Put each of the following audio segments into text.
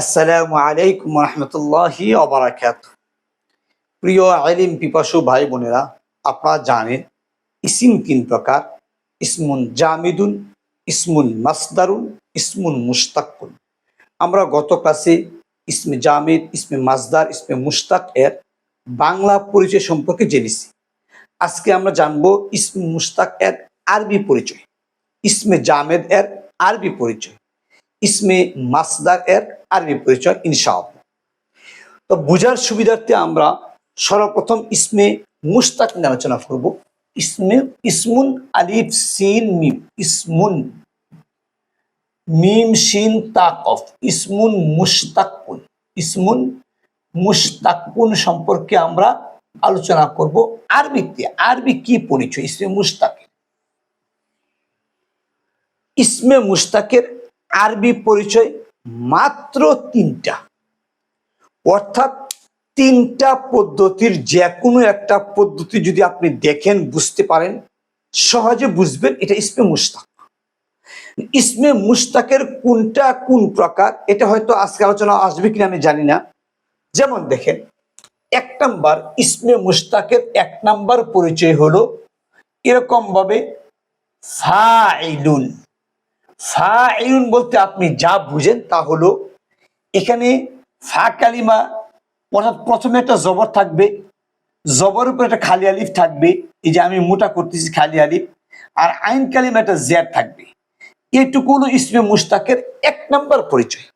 আসসালামু আলাইকুম রহমতুল্লাহি অবরাকাত প্রিয় আলিম পিপাসু ভাই বোনেরা, আপনারা জানেন, ইসিম তিন প্রকার, ইসমুন জামিদুন, ইসমুন মাসদারুন, ইসমুন মুস্তাকুন আমরা গত ক্লাসে ইসমে জামিদ, ইসমে মাসদার, ইসমে মুস্তাক এর বাংলা পরিচয় সম্পর্কে জেনেছি। আজকে আমরা জানব ইসমে মুস্তাক এর আরবি পরিচয়, ইসমে জামেদ এর আরবি পরিচয়, ইসমে মাসদার এর আরবি পরিচয় ইনশাআল্লাহ। তো বোঝার সুবিধার্থে আমরা সর্বপ্রথম ইসমে মুস্তাক নিয়ে আলোচনা করব। ইসমে, ইসমুন আলিফ, সিন, মিম। ইসমুন, মিম শিন তাকফ ইসমুন মুস্তাকুন। ইসমুন মুস্তাকুন সম্পর্কে আমরা আলোচনা করব। আরবিতে, আরবি কি পরিচয়? ইসমে মুস্তাকের ইসমে মুস্তাকের আরবি পরিচয় মাত্র তিনটা। অর্থাৎ তিনটা পদ্ধতির যে কোনো একটা পদ্ধতি যদি আপনি দেখেন, বুঝতে পারেন, সহজে বুঝবেন এটা ইসমে মুস্তাক ইসমে মুস্তাকের কোনটা কোন প্রকার, এটা হয়তো আজকে আলোচনা আসবে কিনা আমি জানি না। যেমন দেখেন, এক নাম্বার, ইসমে মুস্তাকের এক নাম্বার পরিচয় হলো এরকম ভাবে ফাইলুন। ফাইলুন বলতে আপনি যা বুঝেন তা হলো, এখানে ফা কালিমা অর্থাৎ প্রথমে একটা জবর থাকবে জবর উপর একটা খালি আলিফ থাকবে, এই যে আমি মোটা করতেছি খালি আলিফ, আর আইন কালিমা একটা জ্যাড থাকবে। এটুকু হলো ইসমে মুস্তাকের এক নম্বর পরিচয়।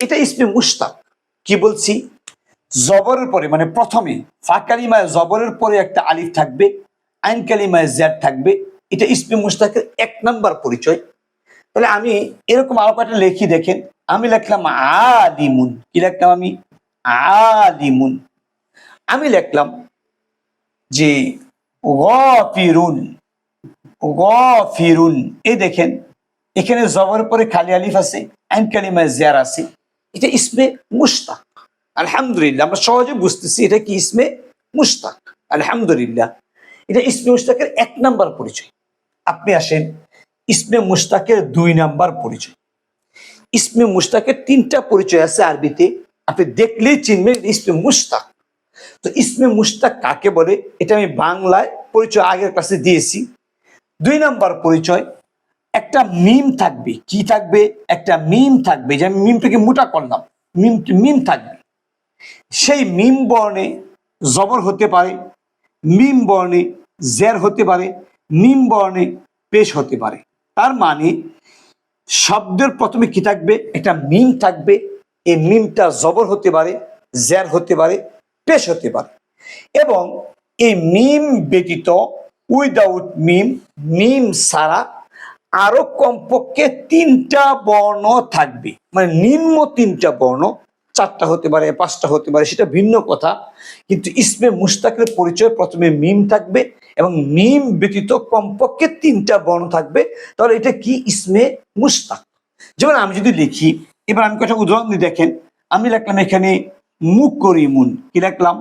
এটা ইসমে মুস্তাক কি বলছি? জবরের পরে মানে প্রথমে ফা কালিমায় জবরের পরে একটা আলিফ থাকবে, আইন কালিমায় জ্যাড থাকবে, এটা ইসমে মুস্তাকের এক নম্বর পরিচয়। তাহলে আমি এরকম আরও কয়েকটা লেখি দেখেন? আমি লিখলাম আলিমুন কি লিখলাম আমি? আলিমুন আমি লিখলাম যে গফিরুন গফিরুন। এই দেখেন, এখানে জবর পরে খালি আলিফ আছে, আইন কালিমায় জিয়ার আছে। এটা ইসমে মুস্তাক আলহামদুলিল্লাহ, আমরা সহজে বুঝতেছি এটা কি ইসমে মুস্তাক আলহামদুলিল্লাহ। এটা ইসমে মুস্তাকের এক নাম্বার পরিচয়। আপনি আসেন ইসমে মুস্তাকের দুই নাম্বার পরিচয়। ইসমে মুস্তাকের তিনটা পরিচয় আছে আরবিতে, আপনি দেখলেই চিনবেন ইসমে মুস্তাক তো ইসমে মুস্তাক কাকে বলে? এটা আমি বাংলায় পরিচয় আগের কাছে দিয়েছি। দুই নাম্বার পরিচয়, একটা মিম থাকবে। কি থাকবে? একটা মিম থাকবে। যে আমি মিমটাকে মোটা করলাম মিম মিম থাকবে। সেই মিম বর্ণে জবর হতে পারে, মিম বর্ণে জের হতে পারে, মিম বর্ণে পেশ হতে পারে। তার মানে শব্দের প্রথমে কি থাকবে? একটা মিম থাকবে। এই মিমটা জবর হতে পারে, জ্যার হতে পারে, পেশ হতে পারে। এবং এই মিম ব্যতীত উইদাউট মিম মিম ছাড়া আরও কমপক্ষে তিনটা বর্ণ থাকবে। মানে নিম্ন তিনটা বর্ণ, চারটা হতে পারে, পাঁচটা হতে পারে, সেটা ভিন্ন কথা। কিন্তু ইসমে মুস্তাকের পরিচয় প্রথমে মিম থাকবে এবং মিম ব্যতীত কমপক্ষে তিনটা বর্ণ থাকবে। তাহলে এটা কি? ইসমে মুস্তাক যেমন আমি যদি লিখি, এবার আমি কয়েকটা উদাহরণ দিয়ে দেখেন। আমি লিখলাম এখানে মুকরিমুন। কি লিখলাম?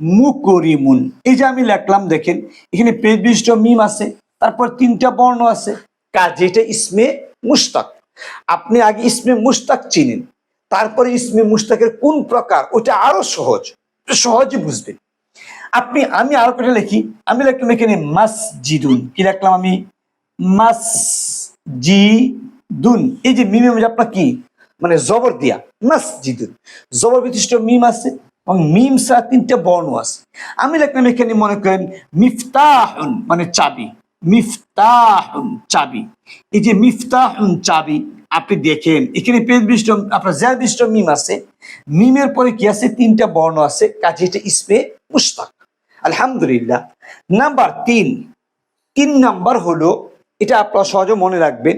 মুকরিমুন। এই যে আমি লিখলাম, দেখেন, এখানে পেজ বিশিষ্ট মিম আছে, তারপর তিনটা বর্ণ আছে। কাজে এটা ইসমে মুস্তাক আপনি আগে ইসমে মুস্তাক চিনেন। তারপরে ইসমে মুস্তাকের কোন প্রকার? ওটা আরও সহজ। সহজে বুঝবেন। আপনি, আমি আরও কটা লিখি। আমি লিখলাম এখানে মাসজিদুন। কি লিখলাম আমি? মাস জি দুন এই যে মিমে আপনার কি? মানে জবর দিয়া। মাসজিদুন। জবর বিশিষ্ট মিম আছে এবং মিম ছাড়া তিনটে বর্ণ আছে। আমি লিখলাম এখানে মনে করেন মিফতাহুন মানে চাবি। মিফতাহুন চাবি। এই যে মিফতাহুন চাবি, আপনি দেখেন। এখানে পেজ বিশিষ্ট, আপনার জের বিশিষ্ট মিম আছে। মিমের পরে কি আছে? তিনটা বর্ণ আছে। কাজে এটা ইসমে মুস্তাক আলহামদুলিল্লাহ। নাম্বার তিন। তিন নাম্বার হলো, এটা আপনারা সহজে মনে রাখবেন,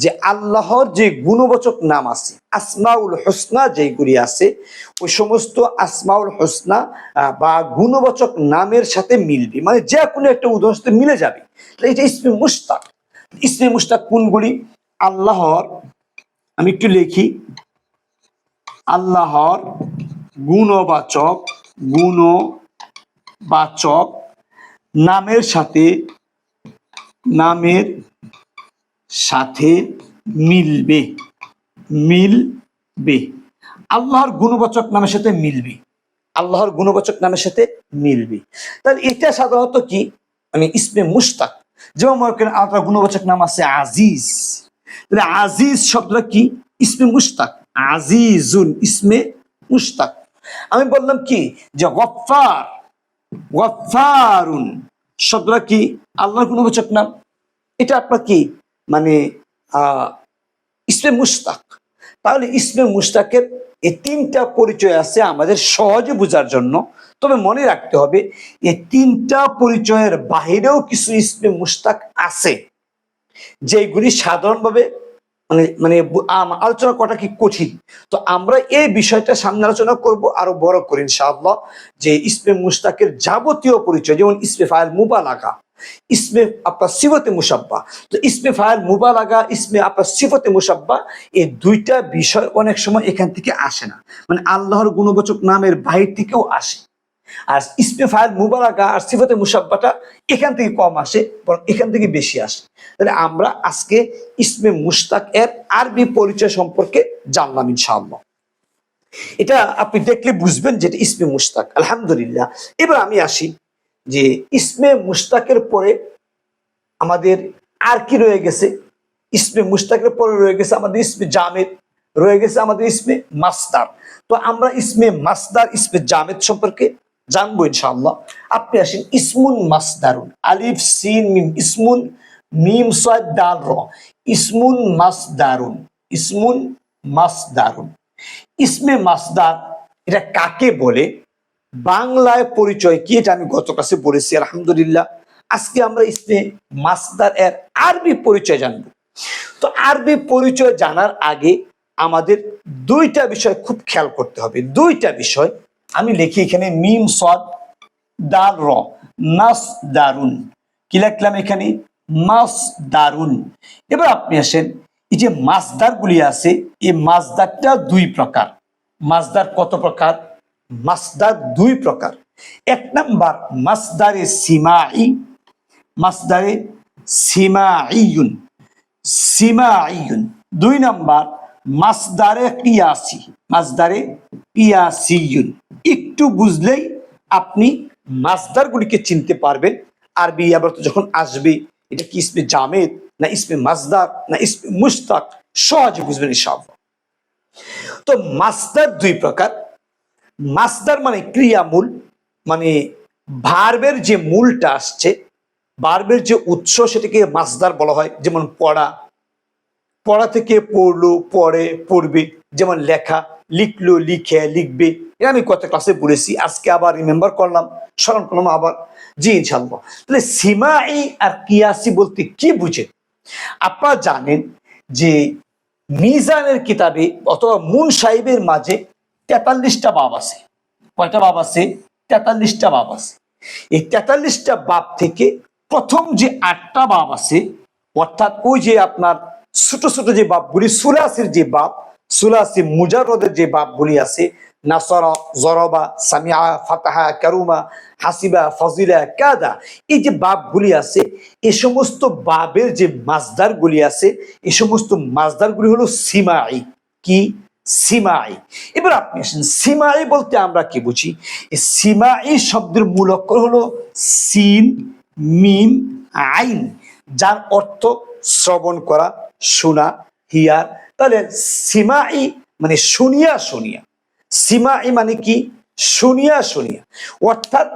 যে আল্লাহর যে গুণবাচক নাম আছে, আসমাউল হোসনা যেগুলি আছে, ওই সমস্ত আসমাউল হোসনা বা গুণবাচক নামের সাথে মিলবে। মানে যে কোনো একটা উদাহরণ মিলে যাবে। এটা ইসমে মুস্তাক ইসমে মুস্তাক কোনগুলি? আল্লাহর, আমি একটু লিখি। আল্লাহর গুণবাচক গুণবাচক নামের সাথে নামের সাথে মিলবে মিলবে। আল্লাহর গুণবাচক নামের সাথে মিলবে। আল্লাহর গুণবাচক নামের সাথে মিলবে। তাহলে এটা সাধারণত কি? মানে ইসমে মুস্তাক যেমন মনে করেন আল্লাহর গুণবাচক নাম আছে আজিজ। তাহলে আজিজ শব্দটা কি? ইসমে মুস্তাক আজিজুন ইসমে মুস্তাক আমি বললাম কি? যে গফার গফারুন শব্দটা কি? আল্লাহর গুণবাচক নাম এটা আপনার কি? মানে ইসমে মুস্তাক তাহলে ইসমে মুস্তাকের এই তিনটা পরিচয় আছে আমাদের সহজে বোঝার জন্য। তবে মনে রাখতে হবে এই তিনটা পরিচয়ের বাহিরেও কিছু ইসমে মুস্তাক আছে। যেগুলি সাধারণভাবে মানে মানে আলোচনা করাটা কি কঠিন? তো আমরা এই বিষয়টা সামনে আলোচনা করব আরও বড় করে, ইনশাআল্লাহ, যে ইসমে মুস্তাকের যাবতীয় পরিচয়, যেমন ইসমে ফাইল মুবালাগা, ইসমে আপনার সিফতে মুসাব্বা তো ইসমে ফাইল মুবালাগা, ইসমে আপনার সিফতে মুসাব্বা এই দুইটা বিষয় অনেক সময় এখান থেকে আসে না। মানে আল্লাহর গুণবাচক নামের বাহির থেকেও আসে। আর ইসমে ফাইল মুবালাগা আর সিফতে মুসাব্বাটা এখান থেকে কম আসে, বরং এখান থেকে বেশি আসে। তাহলে আমরা আজকে ইসমে মুস্তাক এর আরবি পরিচয় সম্পর্কে জানলাম ইনশাআল্লাহ। এটা আপনি দেখলে বুঝবেন যেটা ইসমে মুস্তাক আলহামদুলিল্লাহ। এবার আমি আসি যে ইসমে মুস্তাকের পরে আমাদের আর কি রয়ে গেছে? ইসমে মুস্তাকের পরে রয়ে গেছে আমাদের ইসমে জামেদ, রয়ে গেছে আমাদের ইসমে মাসদার। তো আমরা ইসমে মাসদার, ইসমে জামেদ সম্পর্কে জানব ইনশাআল্লাহ। আপনি আসেন ইসমুন মাসদারুন, আলিফ, সিন, মিম, ইসমুন, মিম সয় দাল, র। ইসমুন মাসদারুন ইসমুন মাসদারুন। ইসমে মাসদার এটা কাকে বলে? বাংলায় পরিচয় কি? এটা আমি গত কাছে বলেছি, আলহামদুলিল্লাহ। আজকে আমরা ইসমে মাসদার এর আরবি পরিচয় জানব। তো আরবি পরিচয় জানার আগে আমাদের দুইটা বিষয় খুব খেয়াল করতে হবে। দুইটা বিষয় আমি লিখি এখানে মিম সদ দার র, নাস দারুণ। কি লিখলাম এখানে? মাস দারুণ। এবার আপনি আসেন, এই যে মাসদার গুলি আছে, এই মাসদারটা দুই প্রকার। মাসদার কত প্রকার? মাসদার দুই প্রকার। এক নাম্বার মাসদারে সিমাই, মাসদারে সিমাইয়ুন। সিমাইয়ুন। দুই নাম্বার মাসদারে কিয়াসি, মাসদারে কিয়াসিয়ুন। একটু বুঝলেই আপনি মাসদারগুলিকে চিনতে পারবেন। আরবি আবার যখন আসবে, এটা কি ইসমে জামেদ, না ইসমে মাসদার, না ইসমে মুস্তাক সহজে বুঝবেন সব তো মাসদার দুই প্রকার। মাসদার মানে ক্রিয়ামূল মানে ভার্বের যে মূলটা আসছে, ভার্বের যে উৎস সেটাকে মাসদার বলা হয়, যেমন পড়া পড়া থেকে পড়ল, পড়ে, পড়বে। যেমন লেখা, লিখলো, লিখে, লিখবে। এটা আমি কত ক্লাসে বলেছি আজকে আবার রিমেম্বার করলাম, স্মরণ করলাম আবার। জি ইনশাল্লাহ তাহলে সীমাই আর কিয়াসি বলতে কি বুঝে আপনারা জানেন যে মিজানের কিতাবে অথবা মুন সাহেবের মাঝে তেতাল্লিশটা বাব আছে। কয়টা বাব আছে? তেতাল্লিশটা বাব আছে। এই তেতাল্লিশটা বাব থেকে প্রথম যে আটটা বাব আছে, অর্থাৎ ওই যে আপনার ছোট ছোট যে বাপগুলি সুলাসির যে বাপ সুলাসি মুজারদের যে বাপগুলি আছে, নাসরা, জরবা সামিয়া ফাতাহা, কারুমা, হাসিবা, ফজিলা, কাদা, এই যে বাপগুলি আছে এই সমস্ত বাবের যে মাসদার গুলি আছে এই সমস্ত মাসদার গুলি হলো সিমাই। কি? সিমাই। এবার আপনি আসেন, সিমাই বলতে আমরা কি বুঝি? এই সিমাই শব্দের মূল অক্ষর হলো সিন, মিম, আইন, যার অর্থ শ্রবণ করা শোনা, হিয়ার। তাহলে সিমাই মানে শুনিয়া শুনিয়া। সিমাই মানে কি? শুনিয়া শুনিয়া। অর্থাৎ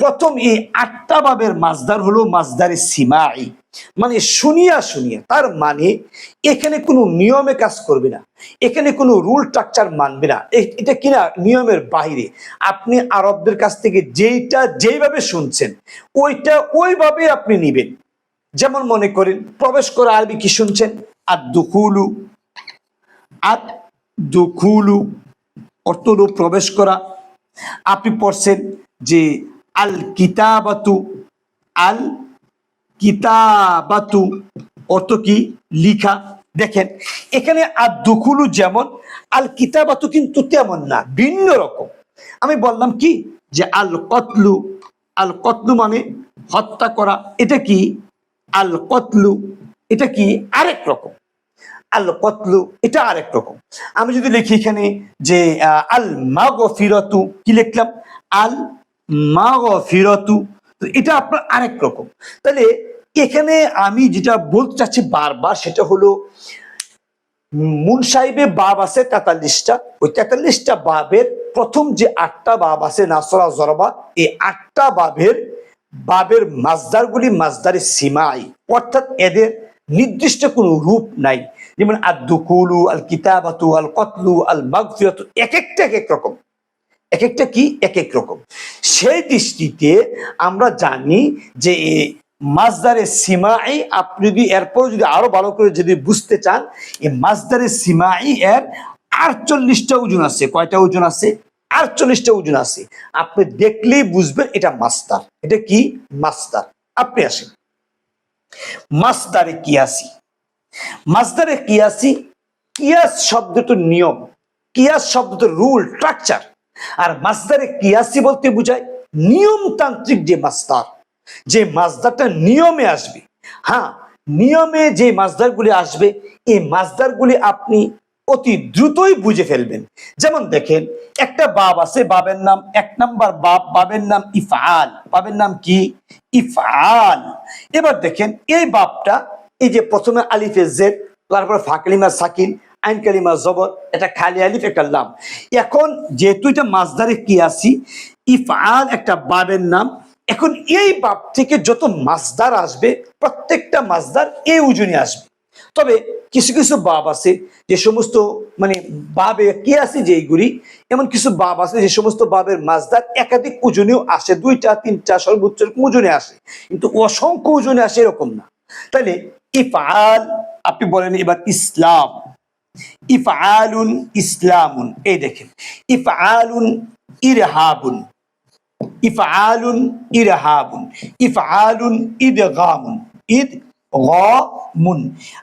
প্রথম এই আটটা বাবের মাসদার হলো মাসদারে সিমাই। মানে শুনিয়া শুনিয়া। তার মানে এখানে কোনো নিয়মে কাজ করবে না। এখানে কোনো রুল, স্ট্রাকচার মানবে না। এটা কিনা নিয়মের বাইরে আপনি আরবদের কাছ থেকে যেইটা যেইভাবে শুনছেন, ওইটা ওইভাবে আপনি নিবেন। যেমন মনে করেন, প্রবেশ করে আরবি কি শুনছেন? আর দুকুলু আর দুকুলু অর্থ হলো প্রবেশ করা। আপনি পড়ছেন যে আল কিতাবাতু আল কিতাবাতু অর্থ কি? লিখা। দেখেন, এখানে আর দুকুলু যেমন আল কিতাবাতু কিন্তু তেমন না, ভিন্ন রকম। আমি বললাম কি? যে আল কতলু আল কতলু মানে হত্যা করা। এটা কি? আল কতলু এটা কি আরেক রকম? আল কতলু এটা আরেক রকম। আমি যদি লিখি এখানে যে আল মাগ ফিরতু কি লিখলাম? আল মাগ ফিরতু এটা আপনার আরেক রকম। তাহলে এখানে আমি যেটা বলতে চাচ্ছি বারবার সেটা হলো, মুন সাহেবে বাব আছে তেতাল্লিশটা, ওই তেতাল্লিশটা বাবের প্রথম যে আটটা বাব আছে নাসরা, জরবা, এই আটটা বাবের বাবের মাজদারগুলি মাজদারে সীমাই। অর্থাৎ এদের নির্দিষ্ট কোনো রূপ নাই। যেমন আদ দুকুলু আল কিতাবাতু আল কতলু আল মাগফিরাতু এক একটা এক এক রকম। এক একটা কি? এক এক রকম। সেই দৃষ্টিতে আমরা জানি যে মাজদারে সীমাই আপনি যদি এরপর যদি আরও ভালো করে যদি বুঝতে চান এই মাজদারে সীমাই এর আটচল্লিশটা ওজন আছে। কয়টা ওজন আছে? আটচল্লিশটা ওজন আছে। আপনি দেখলেই বুঝবেন এটা মাস্টার। এটা কি? মাস্টার। আপনি আসেন। মাস্টারে কিয়াসি। মাসদারে কিয়াসি, কিয়াস শব্দটার নিয়ম, কিয়াস শব্দটার রুল, স্ট্রাকচার। আর মাসদারে কিয়াসি বলতে বোঝায় নিয়মতান্ত্রিক যে মাসদার যে মাসদারটা নিয়মে আসবে। হ্যাঁ নিয়মে যে মাসদারগুলি আসবে, এই মাসদারগুলি আপনি অতি দ্রুতই বুঝে ফেলবেন। যেমন দেখেন, একটা বাব আছে, বাবের নাম, এক নাম্বার বাব, বাবের নাম ইফআল। বাবের নাম কি? ইফআল। এবার দেখেন, এই বাবটা, এই যে প্রথমে আলিফে জেদ তারপরে ফাকলিমা সাকিন, আইন কালিমা জবর, এটা খালি আলিফ, একটা লাম। এখন যেহেতু এটা মাসদারে কি আসি ইফআল একটা বাবের নাম। এখন এই বাব থেকে যত মাসদার আসবে, প্রত্যেকটা মাসদার এই উজনে আসবে। তবে কিছু কিছু বাব আছে যে সমস্ত মানে বাবে কি আছে যেইগুলি এমন কিছু বাব আছে যে সমস্ত বাবের মাছদার একাধিক ওজনেও আসে, দুইটা, তিনটা, সর্বোচ্চ ওজনে আসে। কিন্তু অসংখ্য ওজনে আসে এরকম না। তাহলে ইফআল, আপনি বলেন এবার ইসলাম। ইফআলুন ইসলামুন, এই দেখেন। ইফআলুন ইরহাবুন। ইফআলুন ইরহাবুন। ইফআলুন ইদগামুন। ইদ মুন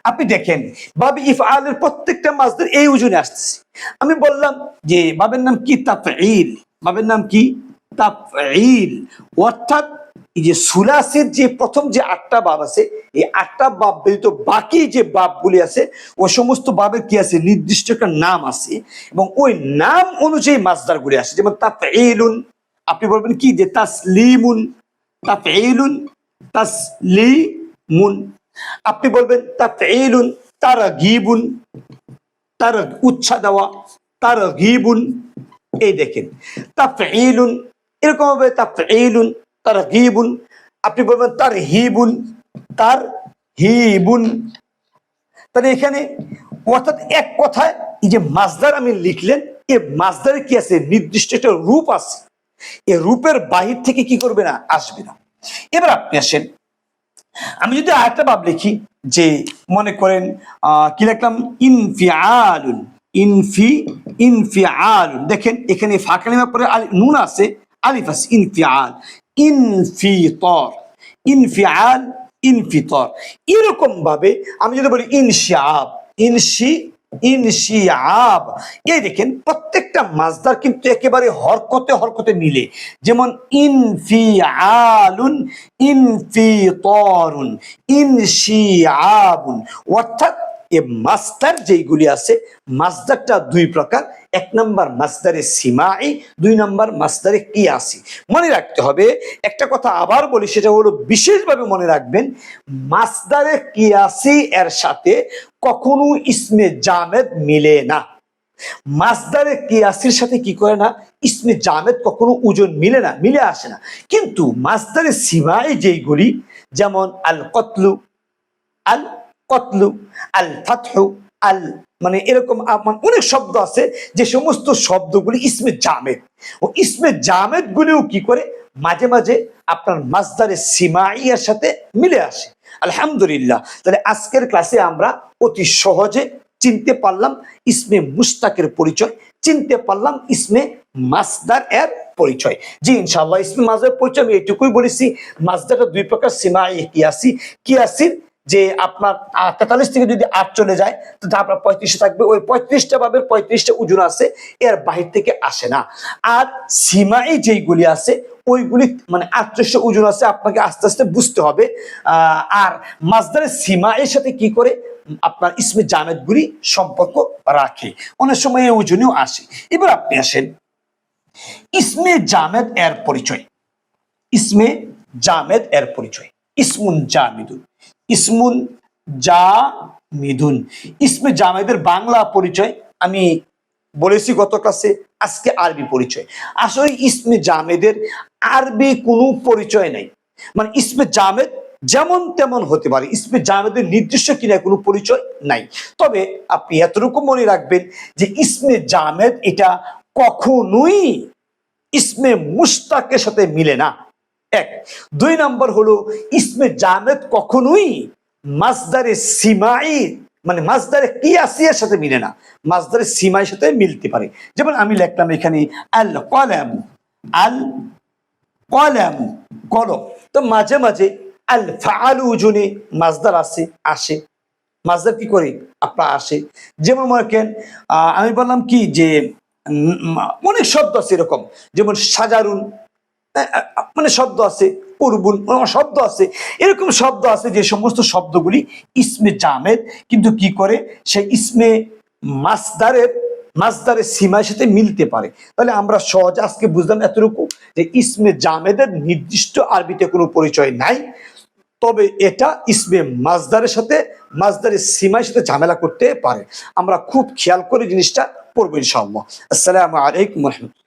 আপনি দেখেন, বাবে ইফআলের প্রত্যেকটা মাসদের এই ওজনে আসতেছে। আমি বললাম যে, বাবের নাম কি? তাফঈল। বাবের নাম কি? তাফঈল। অর্থাৎ এই যে সুলাসের যে প্রথম যে আটটা বাব আছে, এই আটটা বাব ব্যতীত বাকি যে বাবগুলি আছে, ওই সমস্ত বাবের কি আছে? নির্দিষ্ট একটা নাম আছে এবং ওই নাম অনুযায়ী মাসদারগুলি আসে যেমন তাফঈলুন, আপনি বলবেন কি? যে তাসলিমুন, তাফঈলুন, তাসলিমুন। আপনি বলবেন, তাফঈলুন, তারগিবুন তার উচ্ছা দেওয়া তার গিবুন এই দেখেন, তাফঈলুন এরকম হবে, তাফঈলুন তার গিবুন আপনি বলবেন তার হিবুন তার হিবুন তাহলে এখানে অর্থাৎ এক কথায় এই যে মাসদার আমি লিখলেন, এ মাসদারে কি আছে? নির্দিষ্ট একটা রূপ আছে। এই রূপের বাহির থেকে কি করবে না? আসবে না। এবার আপনি আসেন আমি যদি আরেকটা ভাব লিখি, যে মনে করেন কি লিখলাম? ইনফিআলুন। ইনফি, ইনফিআলুন। দেখেন, এখানে ফাঁকা আলি- নুন আছে, আলিফ আছে, ইনফিআল। ইনফিতর। ইনফিআল, ইনফিতর। এরকম ভাবে আমি যদি বলি ইনশিয়াব ইনশি ইনশিয়াব এই দেখেন, প্রত্যেকটা মাজদার কিন্তু একেবারে হরকতে হরকতে মিলে। যেমন ইনফিআলুন ইনফিতরুন ইনশিয়াবুন অর্থাৎ এ মাস্টার যেইগুলি আছে, মাসদারটা দুই প্রকার। এক নম্বর মাসদারে সীমাই, দুই নম্বর মাসদারে কিয়াসি। মনে রাখতে হবে, একটা কথা আবার বলি, সেটা হলো বিশেষভাবে মনে রাখবেন, মাসদারে কিয়াসি এর সাথে কখনো ইসমে জামেদ মিলে না। মাসদারে কিয়াসির সাথে কি করে না, ইসমে জামেদ কখনো ওজন মিলে না, মিলে আসে না। কিন্তু মাসদারে সীমাই যেইগুলি, যেমন আল কতলু আল কতলু, আল ফাতহু, আল মানে এরকম অনেক শব্দ আছে যে সমস্ত শব্দগুলি ইসমে জামেদ। ও ইসমে জামেদ গুলিও কি করে? মাঝে মাঝে আপনার মাসদারে সিমাইয়ার সাথে মিলে আসে। আলহামদুলিল্লাহ। তাহলে আজকের ক্লাসে আমরা অতি সহজে চিনতে পারলাম ইসমে মুস্তাকের পরিচয়, চিনতে পারলাম ইসমে মাসদার এর পরিচয়। জি ইনশাল্লাহ ইসমে মাসদার পরিচয় আমি এটুকুই বলেছি। মাসদারটা দুই প্রকার সিমাই, কিয়াসি। কিয়াসির যে আপনার তেতাল্লিশ থেকে যদি আট চলে যায়, তো আপনার পঁয়ত্রিশে থাকবে। ওই পঁয়ত্রিশটা ভাবের পঁয়ত্রিশটা ওজন আছে, এর বাহির থেকে আসে না। আর সীমাই যেইগুলি আছে, ওইগুলি মানে আটত্রিশটা ওজন আছে, আপনাকে আস্তে আস্তে বুঝতে হবে। আর মাসদারের সীমা এর সাথে কি করে? আপনার ইসমে জামেদগুলি সম্পর্ক রাখে। অনেক সময় এই ওজনেও আসে। এবার আপনি আসেন। ইসমে জামেদ এর পরিচয়। ইসমে জামেদ এর পরিচয়। ইসমুন ইসমুন জামিদুন ইসমে জামেদের বাংলা পরিচয় আমি বলেছি গত ক্লাসে, আজকে আরবি পরিচয়। আসলে ইসমে জামেদের আরবি কোনো পরিচয় নাই। মানে ইসমে জামেদ যেমন তেমন হতে পারে, ইসমে জামেদের নির্দিষ্ট কিনা কোনো পরিচয় নাই। তবে আপনি এতটুকু মনে রাখবেন যে ইসমে জামেদ এটা কখনোই ইসমে মুস্তাকের সাথে মিলে না। এক। দুই নম্বর হলো ইসমে জামেদ কখনোই মাজদারে সিমাই মানে মাজদারে কিয়াসিয়ার সাথে মিলে না। মাজদারে সিমাইয়ের সাথে মিলতে পারে। যেমন আমি লিখলাম এখানে আল কলাম আল কলাম কলম। তো মাঝে মাঝে আল ফাআল উজুনে মাজদার আসে আসে। মাজদার কি করে? আপনার আসে। যেমন মনে আহ, আমি বললাম কি যে অনেক শব্দ আছে এরকম। যেমন সাজারুন মানে শব্দ আছে পূর্বুন শব্দ আছে। এরকম শব্দ আছে যে সমস্ত শব্দগুলি ইসমে জামেদ, কিন্তু কি করে? সেই ইসমে মাসদারের মাসদারের সীমার সাথে মিলতে পারে। তাহলে আমরা সহজে আজকে বুঝলাম এতটুকু যে ইসমে জামেদের নির্দিষ্ট আরবিতে কোনো পরিচয় নাই, তবে এটা ইসমে মাজদারের সাথে মাজদারের সীমার সাথে ঝামেলা করতে পারে। আমরা খুব খেয়াল করে জিনিসটা পড়ব ইনশাআল্লাহ। আসসালামু আলাইকুম রহমতুল্লাহ।